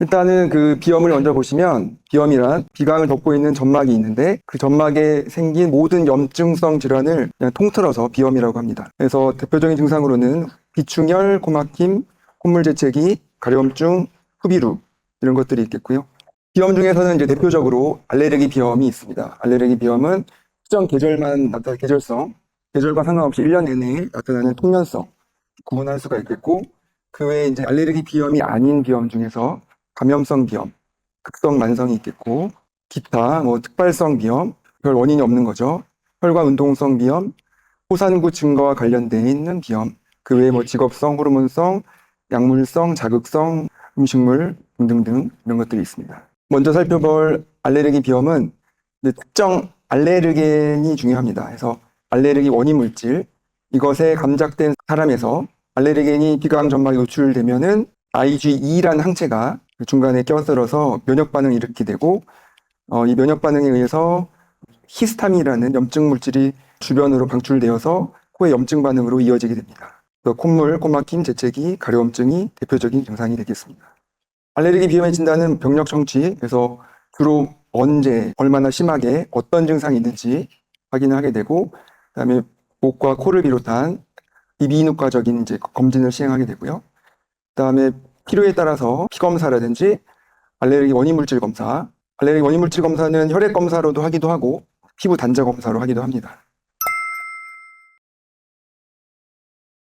일단은 그 비염을 먼저 보시면 비염이란 비강을 덮고 있는 점막이 있는데 그 점막에 생긴 모든 염증성 질환을 그냥 통틀어서 비염이라고 합니다. 그래서 대표적인 증상으로는 비충혈, 코막힘, 콧물 재채기, 가려움증, 흡이루 이런 것들이 있겠고요. 비염 중에서는 이제 대표적으로 알레르기 비염이 있습니다. 알레르기 비염은 특정 계절만 나타나는 계절성, 계절과 상관없이 1년 내내 나타나는 통면성 구분할 수가 있겠고 그 외에 이제 알레르기 비염이 아닌 비염 중에서 감염성 비염, 극성 만성이 있겠고 기타 뭐 특발성 비염, 별 원인이 없는 거죠. 혈관 운동성 비염, 호산구 증가와 관련돼 있는 비염, 그 외에 뭐 직업성, 호르몬성, 약물성, 자극성, 음식물 등등등 이런 것들이 있습니다. 먼저 살펴볼 알레르기 비염은 특정 알레르겐이 중요합니다. 그래서 알레르기 원인 물질 이것에 감작된 사람에서 알레르겐이 비강 점막에 노출되면은 IgE라는 항체가 그 중간에 껴들어서 면역 반응을 일으키게 되고 어, 이 면역 반응에 의해서 히스타민이라는 염증 물질이 주변으로 방출되어서 코의 염증 반응으로 이어지게 됩니다. 콧물, 코막힘, 재채기, 가려움증이 대표적인 증상이 되겠습니다. 알레르기 비염의 진단은 병력 청취, 그래서 주로 언제, 얼마나 심하게 어떤 증상이 있는지 확인을 하게 되고, 그 다음에 목과 코를 비롯한 이비인후과적인 이제 검진을 시행하게 되고요. 그 다음에 필요에 따라서 피 검사라든지 알레르기 원인 물질 검사, 알레르기 원인 물질 검사는 혈액 검사로도 하기도 하고 피부 단자 검사로 하기도 합니다.